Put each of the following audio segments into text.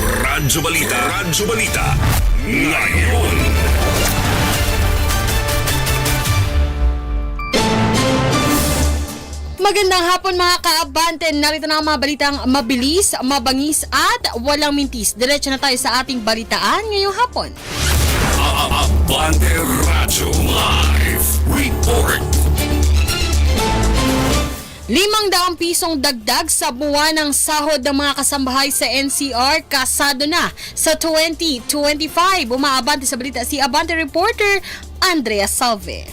Radyo Balita. Radyo Balita. Ngayon. Magandang hapon mga kaabante. Narito na ang mga balitang mabilis, mabangis at walang mintis. Diretso na tayo sa ating balitaan ngayong hapon. Abante Radyo Live Report. Limang daang pisong dagdag sa buwan ng sahod ng mga kasambahay sa NCR kasado na sa 2025. Umaabante sa balita si Abante reporter Andrea Salve.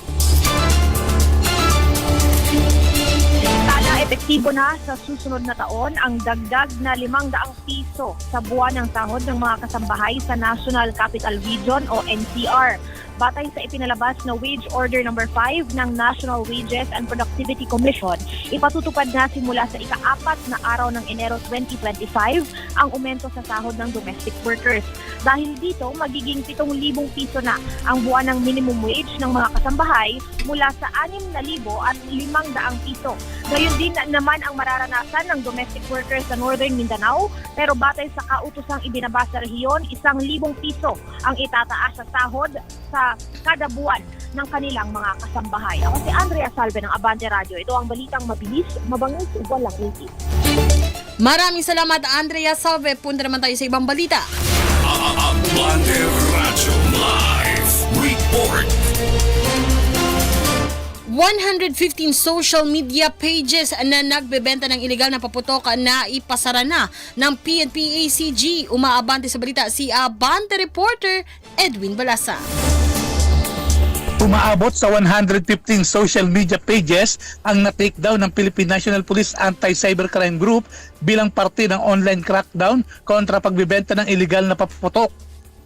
Sana epektibo na sa susunod na taon ang dagdag na 500 piso sa buwan ng sahod ng mga kasambahay sa National Capital Region o NCR. Batay sa ipinalabas na Wage Order Number 5 ng National Wages and Productivity Commission, ipatutupad na simula sa ika-apat na araw ng Enero 2025 ang aumento sa sahod ng domestic workers. Dahil dito, magiging 7,000 piso na ang buwan ng minimum wage ng mga kasambahay mula sa 6,000 at 500 piso. Gayon din na- naman ang mararanasan ng domestic workers sa Northern Mindanao, pero batay sa kautosang ibinaba sa rehiyon, 1,000 piso ang itataas sa sahod sa kada buwan ng kanilang mga kasambahay. Ako si Andrea Salve ng Abante Radio. Ito ang balitang mabilis, mabangis, walang itis. Maraming salamat Andrea Salve. Punta naman tayo sa ibang balita. Abante Radyo Live Report. 115 social media pages na nagbebenta ng ilegal na paputok na ipasara na ng PNP-ACG. Umaabante sa balita si Abante reporter Edwin Balasa. Umaabot sa 115 social media pages ang na-take down ng Philippine National Police Anti-Cybercrime Group bilang parte ng online crackdown kontra pagbibenta ng illegal na paputok.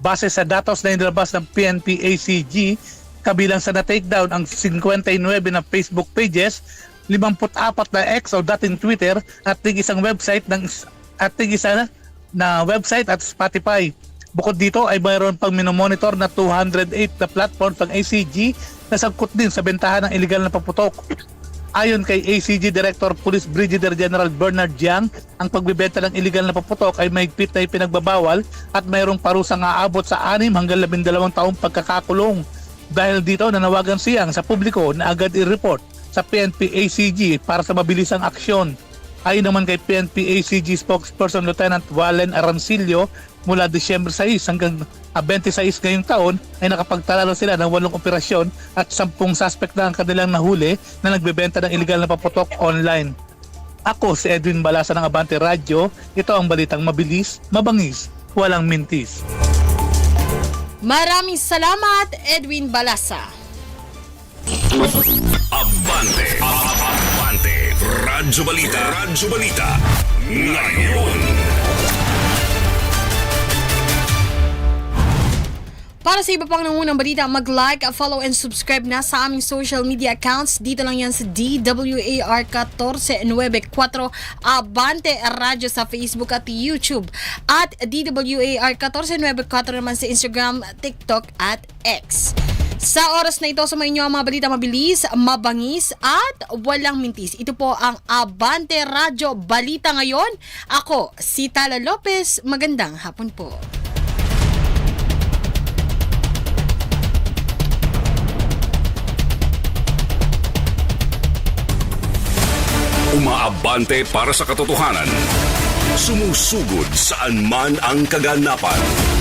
Base sa datos na inilabas ng PNP-ACG, kabilang sa na-take down ang 59 na Facebook pages, 54 na X o dating Twitter at tig isang website ng at tig isa na website at Spotify. Bukod dito ay mayroon pang minomonitor na 208 na platform pang ACG na sangkot din sa bentahan ng illegal na paputok. Ayon kay ACG Director Police Brigadier General Bernard Jiang, ang pagbibenta ng illegal na paputok ay mahigpit na ipinagbabawal at mayroong parusang aabot sa 6 hanggang 12 taong pagkakakulong. Dahil dito nanawagan siyang sa publiko na agad i-report sa PNP ACG para sa mabilisang aksyon. Ayon naman kay PNP ACG spokesperson Lieutenant Wallen Arancillo, mula Disyembre 6 hanggang ah, 26 ngayong taon ay nakapagtala na sila ng walong operasyon at 10 suspect na ang kanilang nahuli na nagbebenta ng illegal na paputok online. Ako si Edwin Balasa ng Abante Radio. Ito ang balitang mabilis, mabangis, walang mintis. Maraming salamat Edwin Balasa. Abante. Abante. Radyo Balita. Radyo Balita. Ngayon. Para sa iba pang nangunang balita, mag-like, follow, and subscribe na sa aming social media accounts. Dito lang yan sa DWAR 1494 Abante Radio sa Facebook at YouTube. At DWAR 1494 naman sa Instagram, TikTok at X. Sa oras na ito, sumayin nyo ang mga balita mabilis, mabangis at walang mintis. Ito po ang Abante Radio Balita ngayon. Ako, si Tala Lopez. Magandang hapon po. Umaabante para sa katotohanan. Sumusugod saan man ang kaganapan.